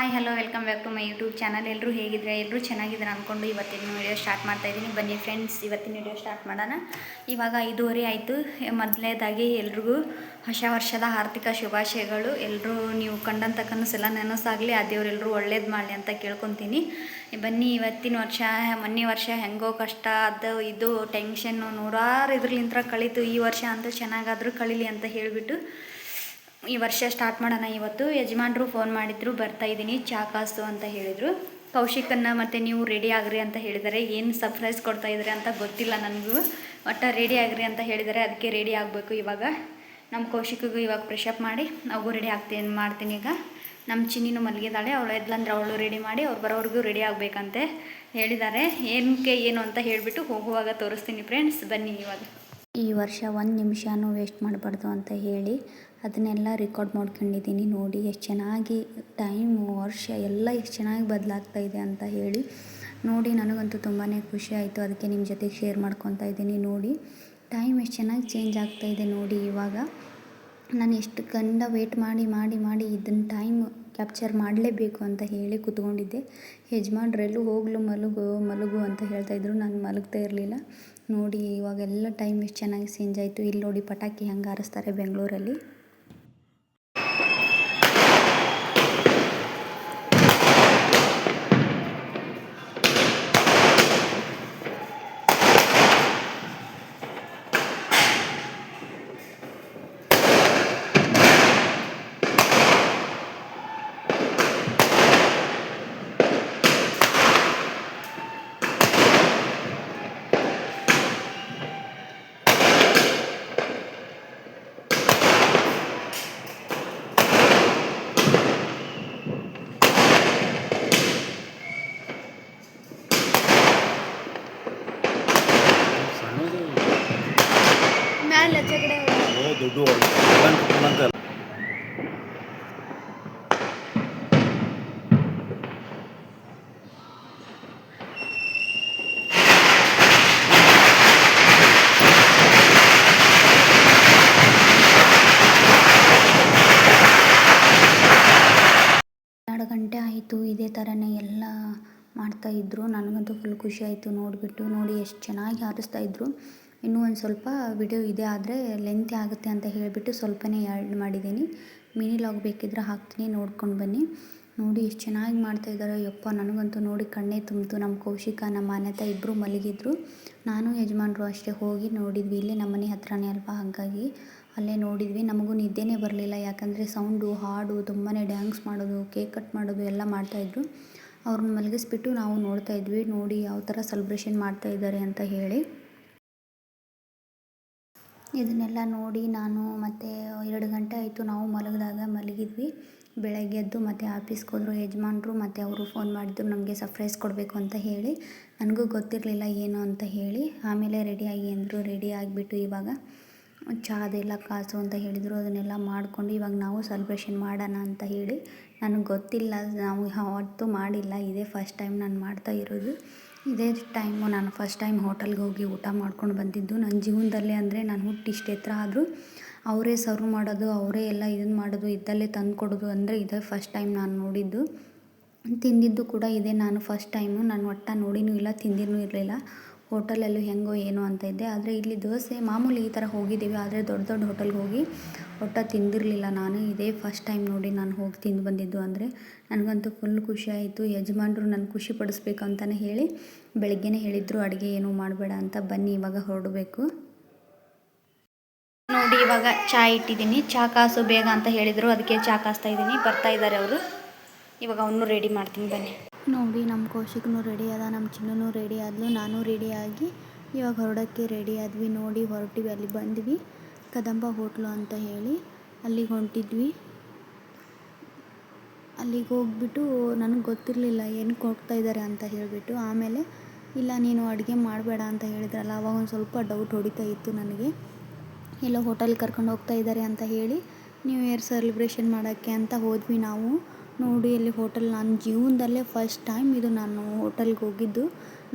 Hi hello welcome back to my YouTube channel ಎಲ್ಲರೂ ಹೇಗಿದ್ರೆ ಎಲ್ಲರೂ ಚೆನ್ನಾಗಿದ್ದಾರೆ ಅಂದ್ಕೊಂಡು ಇವತ್ತಿನ ವಿಡಿಯೋ ಸ್ಟಾರ್ಟ್ ಮಾಡ್ತಾ ಇದ್ದೀನಿ. ಬನ್ನಿ ಫ್ರೆಂಡ್ಸ್ ಇವತ್ತಿನ ವಿಡಿಯೋ ಸ್ಟಾರ್ಟ್ ಮಾಡೋಣ. ಇವಾಗ ಐದೂವರೆ ಆಯಿತು. ಮೊದಲನೇದಾಗಿ ಎಲ್ರಿಗೂ ಹೊಸ ವರ್ಷದ ಆರ್ಥಿಕ ಶುಭಾಶಯಗಳು. ಎಲ್ಲರೂ ನೀವು ಕಂಡಂಥ ಕನಸೆಲ್ಲ ನೆನಸಾಗಲಿ, ಆ ದೇವರೆಲ್ಲರೂ ಒಳ್ಳೇದು ಮಾಡಲಿ ಅಂತ ಕೇಳ್ಕೊತೀನಿ. ಬನ್ನಿ, ಇವತ್ತಿನ ವರ್ಷ, ಮೊನ್ನೆ ವರ್ಷ ಹೆಂಗೋ ಕಷ್ಟ, ಅದು ಇದು ಟೆನ್ಷನ್ನು ನೂರಾರು ಇದ್ರಲಿಂತ್ರ ಕಳೀತು. ಈ ವರ್ಷ ಅಂತೂ ಚೆನ್ನಾಗಾದರೂ ಕಳೀಲಿ ಅಂತ ಹೇಳಿಬಿಟ್ಟು ಈ ವರ್ಷ ಸ್ಟಾರ್ಟ್ ಮಾಡೋಣ ಇವತ್ತು. ಯಜಮಾನ್ರು ಫೋನ್ ಮಾಡಿದ್ರು, ಬರ್ತಾ ಇದ್ದೀನಿ, ಚಾ ಕಾಸು ಅಂತ ಹೇಳಿದರು. ಕೌಶಿಕನ್ನ ಮತ್ತು ನೀವು ರೆಡಿ ಆಗ್ರಿ ಅಂತ ಹೇಳಿದರೆ. ಏನು ಸರ್ಪ್ರೈಸ್ ಕೊಡ್ತಾ ಇದ್ದಾರೆ ಅಂತ ಗೊತ್ತಿಲ್ಲ ನನಗೂ. ಒಟ್ಟು ರೆಡಿ ಆಗ್ರಿ ಅಂತ ಹೇಳಿದ್ದಾರೆ ಅದಕ್ಕೆ ರೆಡಿ ಆಗಬೇಕು ಇವಾಗ. ನಮ್ಮ ಕೌಶಿಕಗೂ ಇವಾಗ ಫ್ರೆಶಪ್ ಮಾಡಿ ಅವು ರೆಡಿ ಆಗ್ತೀನಿ ಮಾಡ್ತೀನಿ ಈಗ. ನಮ್ಮ ಚಿನ್ನಿನೂ ಮಲಗಿದ್ದಾಳೆ. ಅವಳು ಎದ್ಲಂದ್ರೆ ಅವಳು ರೆಡಿ ಮಾಡಿ, ಅವ್ರು ಬರೋವರೆಗೂ ರೆಡಿ ಆಗಬೇಕಂತೆ ಹೇಳಿದ್ದಾರೆ ಏನಕ್ಕೆ ಏನು ಅಂತ ಹೇಳಿಬಿಟ್ಟು ಹೋಗುವಾಗ ತೋರಿಸ್ತೀನಿ ಫ್ರೆಂಡ್ಸ್ ಬನ್ನಿ ಇವಾಗ. ಈ ವರ್ಷ ಒಂದು ನಿಮಿಷನೂ ವೇಸ್ಟ್ ಮಾಡಬಾರ್ದು ಅಂತ ಹೇಳಿ ಅದನ್ನೆಲ್ಲ ರೆಕಾರ್ಡ್ ಮಾಡ್ಕೊಂಡಿದ್ದೀನಿ ನೋಡಿ ಎಷ್ಟು ಚೆನ್ನಾಗಿ ಟೈಮು ವರ್ಷ ಎಲ್ಲ ಎಷ್ಟು ಚೆನ್ನಾಗಿ ಬದಲಾಗ್ತಾ ಇದೆ ಅಂತ ಹೇಳಿ ನೋಡಿ ನನಗಂತೂ ತುಂಬಾ ಖುಷಿ ಆಯಿತು ಅದಕ್ಕೆ ನಿಮ್ಮ ಜೊತೆಗೆ ಶೇರ್ ಮಾಡ್ಕೊತಾ ಇದ್ದೀನಿ ನೋಡಿ. ಟೈಮ್ ಎಷ್ಟು ಚೆನ್ನಾಗಿ ಚೇಂಜ್ ಆಗ್ತಾ ಇದೆ ನೋಡಿ ಇವಾಗ. ನಾನು ಎಷ್ಟು ಗಂಡ ವೇಟ್ ಮಾಡಿ ಮಾಡಿ ಮಾಡಿ ಇದನ್ನು ಟೈಮ್ ಕ್ಯಾಪ್ಚರ್ ಮಾಡಲೇಬೇಕು ಅಂತ ಹೇಳಿ ಕೂತ್ಕೊಂಡಿದ್ದೆ. ಯಜಮಾನ್ರೆಲ್ಲೂ ಹೋಗ್ಲು, ಮಲಗು ಮಲಗು ಅಂತ ಹೇಳ್ತಾಯಿದ್ರು ನಾನು ಮಲಗ್ತಾ ಇರಲಿಲ್ಲ. ನೋಡಿ, ಇವಾಗೆಲ್ಲ ಟೈಮ್ ಎಷ್ಟು ಚೆನ್ನಾಗಿ ಚೇಂಜ್ ಆಯಿತು. ಇಲ್ಲಿ ನೋಡಿ ಪಟಾಕಿ ಹೆಂಗೆ ಹಾರಿಸ್ತಾರೆ ಬೆಂಗಳೂರಲ್ಲಿ. ದೊಡ್ಡ ಅಂತ ಎರಡು ಗಂಟೆ ಆಯಿತು ಇದೇ ಥರನೇ ಎಲ್ಲ ಮಾಡ್ತಾಯಿದ್ರು ನನಗಂತೂ ಫುಲ್ ಖುಷಿ ಆಯಿತು. ನೋಡಿಬಿಟ್ಟು ನೋಡಿ ಎಷ್ಟು ಚೆನ್ನಾಗಿ ಹಾರಿಸ್ತಾ ಇದ್ರು. ಇನ್ನೂ ಒಂದು ಸ್ವಲ್ಪ ವಿಡಿಯೋ ಇದೆ ಆದರೆ ಲೆಂತಿ ಆಗುತ್ತೆ ಅಂತ ಹೇಳಿಬಿಟ್ಟು ಸ್ವಲ್ಪನೇ ಆ್ಯಡ್ ಮಾಡಿದ್ದೀನಿ. ಮಿನಿ ಲಾಗ್ ಬೇಕಿದ್ರೆ ಹಾಕ್ತೀನಿ, ನೋಡ್ಕೊಂಡು ಬನ್ನಿ. ನೋಡಿ ಎಷ್ಟು ಚೆನ್ನಾಗಿ ಮಾಡ್ತಾಯಿದ್ದಾರೆ ಯಪ್ಪ, ನನಗಂತೂ ನೋಡಿ ಕಣ್ಣೇ ತುಂಬಿತು. ನಮ್ಮ ಕೌಶಿಕ, ನಮ್ಮ ಮಾನ್ಯತಾ ಇಬ್ಬರು ಮಲಗಿದ್ರು. ನಾನು ಯಜಮಾನ್ರು ಅಷ್ಟೇ ಹೋಗಿ ನೋಡಿದ್ವಿ. ಇಲ್ಲೇ ನಮ್ಮ ಮನೆ ಹತ್ರನೇ ಅಲ್ವಾ? ಹಾಗಾಗಿ ಅಲ್ಲೇ ನೋಡಿದ್ವಿ. ನಮಗೂ ನಿದ್ದೆನೇ ಬರಲಿಲ್ಲ. ಯಾಕಂದರೆ ಸೌಂಡು, ಹಾಡು ತುಂಬಾ ಡ್ಯಾನ್ಸ್ ಮಾಡೋದು, ಕೇಕ್ ಕಟ್ ಮಾಡೋದು ಎಲ್ಲ ಮಾಡ್ತಾಯಿದ್ರು ಅವ್ರನ್ನ ಮಲಗಿಸ್ಬಿಟ್ಟು ನಾವು ನೋಡ್ತಾ ಇದ್ವಿ. ನೋಡಿ ಯಾವ ಥರ ಸೆಲೆಬ್ರೇಷನ್ ಮಾಡ್ತಾ ಇದ್ದಾರೆ ಅಂತ ಹೇಳಿ. ಇದನ್ನೆಲ್ಲ ನೋಡಿ ನಾನು ಮತ್ತು ಎರಡು ಗಂಟೆ ಆಯಿತು ನಾವು ಮಲಗಿದಾಗ ಮಲಗಿದ್ವಿ. ಬೆಳಗ್ಗೆ ಎದ್ದು ಮತ್ತು ಆಫೀಸ್ಗೆ ಹೋದರು, ಯಜಮಾನ್ರು ಮತ್ತು ಅವರು ಫೋನ್ ಮಾಡಿದ್ರು, ನಮಗೆ ಸರ್ಪ್ರೈಸ್ ಕೊಡಬೇಕು ಅಂತ ಹೇಳಿ. ನನಗೂ ಗೊತ್ತಿರಲಿಲ್ಲ ಏನು ಅಂತ ಹೇಳಿ. ಆಮೇಲೆ ರೆಡಿಯಾಗಿ ಅಂದರು. ರೆಡಿ ಆಗಿಬಿಟ್ಟು ಇವಾಗ ಚಹಾದೆಲ್ಲ ಕಾಸು ಅಂತ ಹೇಳಿದರು. ಅದನ್ನೆಲ್ಲ ಮಾಡಿಕೊಂಡು ಇವಾಗ ನಾವು ಸೆಲೆಬ್ರೇಷನ್ ಮಾಡೋಣ ಅಂತ ಹೇಳಿ. ನನಗೆ ಗೊತ್ತಿಲ್ಲ, ನಾವು ಯಾವತ್ತೂ ಮಾಡಿಲ್ಲ. ಇದೇ ಫಸ್ಟ್ ಟೈಮ್ ನಾನು ಮಾಡ್ತಾ ಇರೋದು. ಇದೇ ಟೈಮು ನಾನು ಫಸ್ಟ್ ಟೈಮ್ ಹೋಟೆಲ್ಗೆ ಹೋಗಿ ಊಟ ಮಾಡ್ಕೊಂಡು ಬಂದಿದ್ದು. ನನ್ನ ಜೀವನದಲ್ಲೇ ಅಂದರೆ ನಾನು ಹುಟ್ಟಿ ಇಷ್ಟು ಎತ್ತರ ಆದರೂ ಅವರೇ ಸರ್ವ್ ಮಾಡೋದು, ಅವರೇ ಎಲ್ಲ ಇದನ್ನು ಮಾಡೋದು, ಇದ್ದಲ್ಲೇ ತಂದು ಕೊಡೋದು ಅಂದರೆ ಇದೇ ಫಸ್ಟ್ ಟೈಮ್ ನಾನು ನೋಡಿದ್ದು. ತಿಂದಿದ್ದು ಕೂಡ ಇದೇ ನಾನು ಫಸ್ಟ್ ಟೈಮು. ನಾನು ಒಟ್ಟ ನೋಡಿನೂ ಇಲ್ಲ, ತಿಂದಿನೂ ಇರಲಿಲ್ಲ. ಹೋಟೆಲಲ್ಲೂ ಹೆಂಗೋ ಏನೋ ಅಂತ ಇದ್ದೆ. ಆದರೆ ಇಲ್ಲಿ ದೋಸೆ ಮಾಮೂಲಿ ಈ ಥರ ಹೋಗಿದ್ದೀವಿ. ಆದರೆ ದೊಡ್ಡ ದೊಡ್ಡ ಹೋಟೆಲ್ಗೆ ಹೋಗಿ ಹೊಟ್ಟೆ ತಿಂದಿರಲಿಲ್ಲ ನಾನು. ಇದೇ ಫಸ್ಟ್ ಟೈಮ್ ನೋಡಿ ನಾನು ಹೋಗಿ ತಿಂದು ಬಂದಿದ್ದು ಅಂದರೆ ನನಗಂತೂ ಫುಲ್ ಖುಷಿ ಆಯಿತು. ಯಜಮಾನ್ರು ನನ್ನ ಖುಷಿ ಪಡಿಸ್ಬೇಕು ಅಂತಲೇ ಹೇಳಿ ಬೆಳಗ್ಗೆನೇ ಹೇಳಿದರು, ಅಡುಗೆ ಏನೂ ಮಾಡಬೇಡ ಅಂತ. ಬನ್ನಿ, ಇವಾಗ ಹೊರಡಬೇಕು. ನೋಡಿ ಇವಾಗ ಚಹಾ ಇಟ್ಟಿದ್ದೀನಿ. ಚಾ ಕಾಸು ಬೇಗ ಅಂತ ಹೇಳಿದರು. ಅದಕ್ಕೆ ಚಾ ಕಾಸ್ತಾ ಇದ್ದೀನಿ. ಬರ್ತಾ ಇದ್ದಾರೆ ಅವರು. ಇವಾಗ ಅವನು ರೆಡಿ ಮಾಡ್ತೀನಿ. ಬನ್ನಿ. ನೋಡಿ ನಮ್ಮ ಕೌಶಿಕ್ನು ರೆಡಿ ಅದ ನಮ್ಮ ಚಿನ್ನೂ ರೆಡಿ ಆದ್ಲು, ನಾನು ರೆಡಿ ಆಗಿ ಇವಾಗ ಹೊರಡೋಕ್ಕೆ ರೆಡಿ ಆದ್ವಿ. ನೋಡಿ, ಹೊರಟಿವಿ, ಅಲ್ಲಿ ಬಂದ್ವಿ, ಕದಂಬ ಹೋಟ್ಲು ಅಂತ ಹೇಳಿ, ಅಲ್ಲಿಗೆ ಹೊಂಟಿದ್ವಿ. ಅಲ್ಲಿಗೆ ಹೋಗ್ಬಿಟ್ಟು ನನಗೆ ಗೊತ್ತಿರಲಿಲ್ಲ, ಏನು ಹೋಗ್ತಾ ಇದ್ದಾರೆ ಅಂತ ಹೇಳಿಬಿಟ್ಟು, ಆಮೇಲೆ, ಇಲ್ಲ, ನೀನು ಅಡುಗೆ ಮಾಡಬೇಡ ಅಂತ ಹೇಳಿದ್ರಲ್ಲ, ಅವಾಗ ಒಂದು ಸ್ವಲ್ಪ ಡೌಟ್ ಹೊಡಿತಾ ಇತ್ತು ನನಗೆ. ಎಲ್ಲೋ ಹೋಟೆಲ್ ಕರ್ಕೊಂಡು ಹೋಗ್ತಾ ಇದ್ದಾರೆ ಅಂತ ಹೇಳಿ ನ್ಯೂ ಇಯರ್ ಸೆಲೆಬ್ರೇಷನ್ ಮಾಡೋಕ್ಕೆ ಅಂತ ಹೋದ್ವಿ ನಾವು. ನೋಡಿ, ಅಲ್ಲಿ ಹೋಟೆಲ್ ನನ್ನ ಜೀವನದಲ್ಲೇ ಫಸ್ಟ್ ಟೈಮ್ ಇದು ನಾನು ಹೋಟೆಲ್ಗೆ ಹೋಗಿದ್ದು.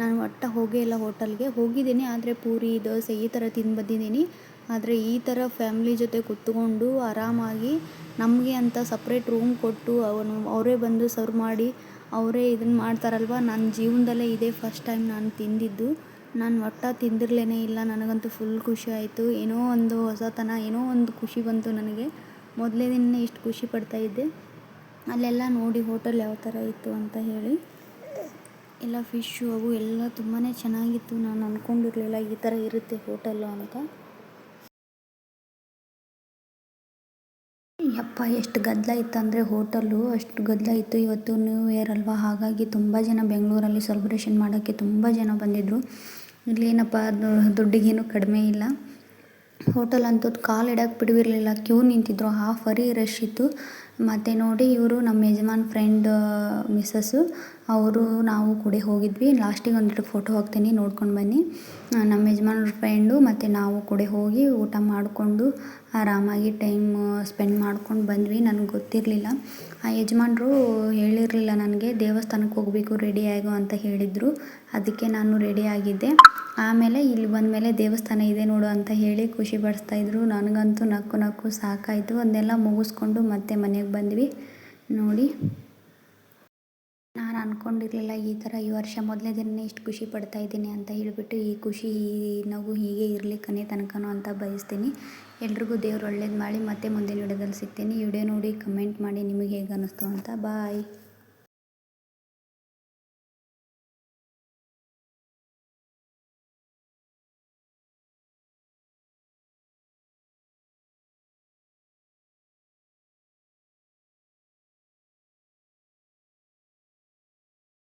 ನಾನು ಒಟ್ಟು ಹೋಗೇ ಇಲ್ಲ ಹೋಟೆಲ್ಗೆ. ಹೋಗಿದ್ದೀನಿ, ಆದರೆ ಪೂರಿ, ದೋಸೆ ಈ ಥರ ತಿಂದು ಬಂದಿದ್ದೀನಿ. ಆದರೆ ಈ ಥರ ಫ್ಯಾಮ್ಲಿ ಜೊತೆ ಕೂತ್ಕೊಂಡು ಆರಾಮಾಗಿ ನಮಗೆ ಅಂತ ಸಪ್ರೇಟ್ ರೂಮ್ ಕೊಟ್ಟು ಅವನು, ಅವರೇ ಬಂದು ಸರ್ವ್ ಮಾಡಿ, ಅವರೇ ಇದನ್ನು ಮಾಡ್ತಾರಲ್ವ? ನನ್ನ ಜೀವನದಲ್ಲೇ ಇದೇ ಫಸ್ಟ್ ಟೈಮ್ ನಾನು ತಿಂದಿದ್ದು. ನಾನು ಒಟ್ಟ ತಿಂದಿರಲೇ ಇಲ್ಲ. ನನಗಂತೂ ಫುಲ್ ಖುಷಿ ಆಯಿತು. ಏನೋ ಒಂದು ಹೊಸತನ, ಏನೋ ಒಂದು ಖುಷಿ ಬಂತು ನನಗೆ. ಮೊದಲೇ ದಿನ ಇಷ್ಟು ಖುಷಿ ಪಡ್ತಾಯಿದ್ದೆ ಅಲ್ಲೆಲ್ಲ ನೋಡಿ ಹೋಟೆಲ್ ಯಾವ ಥರ ಇತ್ತು ಅಂತ ಹೇಳಿ. ಎಲ್ಲ ಫಿಶ್ಶು ಅವು ಎಲ್ಲ ತುಂಬಾ ಚೆನ್ನಾಗಿತ್ತು. ನಾನು ಅಂದ್ಕೊಂಡಿರಲಿಲ್ಲ ಈ ಥರ ಇರುತ್ತೆ ಹೋಟೆಲ್ಲು ಅಂತ. ಯಪ್ಪ, ಎಷ್ಟು ಗದ್ದಲ ಇತ್ತಂದರೆ ಹೋಟೆಲ್ಲು ಅಷ್ಟು ಗದ್ದಲ ಇತ್ತು. ಇವತ್ತು ನ್ಯೂ ಇಯರ್ ಅಲ್ವಾ? ಹಾಗಾಗಿ ತುಂಬ ಜನ ಬೆಂಗಳೂರಲ್ಲಿ ಸೆಲೆಬ್ರೇಷನ್ ಮಾಡೋಕ್ಕೆ ತುಂಬ ಜನ ಬಂದಿದ್ದರು ಇಲ್ಲಿ ಏನಪ್ಪ ದುಡ್ಡಿಗೇನು ಕಡಿಮೆ ಇಲ್ಲ. ಹೋಟೆಲ್ ಅಂತೂ ಕಾಲು ಇಡಕ್ಕೆ ಬಿಡುವಿರಲಿಲ್ಲ. ಕ್ಯೂ ನಿಂತಿದ್ರು. ಹಾಫ್ ವರಿ ರಶ್ ಇತ್ತು. ಮತ್ತು ನೋಡಿ ಇವರು ನಮ್ಮ ಯಜಮಾನ್ ಫ್ರೆಂಡ್ ಮಿಸ್ಸಸ್ಸು ಅವರು ನಾವು ಕೂಡ ಹೋಗಿದ್ವಿ. ಲಾಸ್ಟಿಗೆ ಒಂದೆರಡು ಫೋಟೋ ಹಾಕ್ತೀನಿ, ನೋಡ್ಕೊಂಡು ಬನ್ನಿ. ನಮ್ಮ ಯಜಮಾನ್ರ ಫ್ರೆಂಡು ಮತ್ತು ನಾವು ಕೂಡ ಹೋಗಿ ಊಟ ಮಾಡಿಕೊಂಡು ಆರಾಮಾಗಿ ಟೈಮ್ ಸ್ಪೆಂಡ್ ಮಾಡ್ಕೊಂಡು ಬಂದ್ವಿ. ನನಗೆ ಗೊತ್ತಿರಲಿಲ್ಲ. ಆ ಯಜಮಾನ್ರು ಹೇಳಿರಲಿಲ್ಲ ನನಗೆ ದೇವಸ್ಥಾನಕ್ಕೆ ಹೋಗಬೇಕು ರೆಡಿ ಆಗು ಅಂತ ಹೇಳಿದರು. ಅದಕ್ಕೆ ನಾನು ರೆಡಿ ಆಗಿದ್ದೆ. ಆಮೇಲೆ ಇಲ್ಲಿ ಬಂದಮೇಲೆ ದೇವಸ್ಥಾನ ಇದೆ ನೋಡು ಅಂತ ಹೇಳಿ ಖುಷಿ ಪಡಿಸ್ತಾಯಿದ್ರು ನನಗಂತೂ ನಕ್ಕು ನಕ್ಕು ಸಾಕಾಯಿತು. ಅದನ್ನೆಲ್ಲ ಮುಗಿಸ್ಕೊಂಡು ಮತ್ತೆ ಮನೆಗೆ ಬಂದ್ವಿ. ನೋಡಿ. ನಾನು ಅಂದ್ಕೊಂಡಿರಲಿಲ್ಲ ಈ ಥರ ಈ ವರ್ಷ ಮೊದಲನೇ ದಿನ ಇಷ್ಟು ಖುಷಿ ಪಡ್ತಾ ಇದ್ದೀನಿ ಅಂತ ಹೇಳಿಬಿಟ್ಟು ಈ ಖುಷಿ, ಈ ನಗು ಹೀಗೆ ಇರಲಿ ಕನೆ ತನಕನೂ ಅಂತ ಬಯಸ್ತೀನಿ. ಎಲ್ರಿಗೂ ದೇವ್ರು ಒಳ್ಳೇದು ಮಾಡಿ ಮತ್ತೆ ಮುಂದಿನ ವಿಡಿಯೋದಲ್ಲಿ ಸಿಗ್ತೀನಿ. ವಿಡಿಯೋ ನೋಡಿ, ಕಮೆಂಟ್ ಮಾಡಿ ನಿಮಗೆ ಹೇಗೆ ಅನ್ನಿಸ್ತು ಅಂತ. ಬಾಯ್.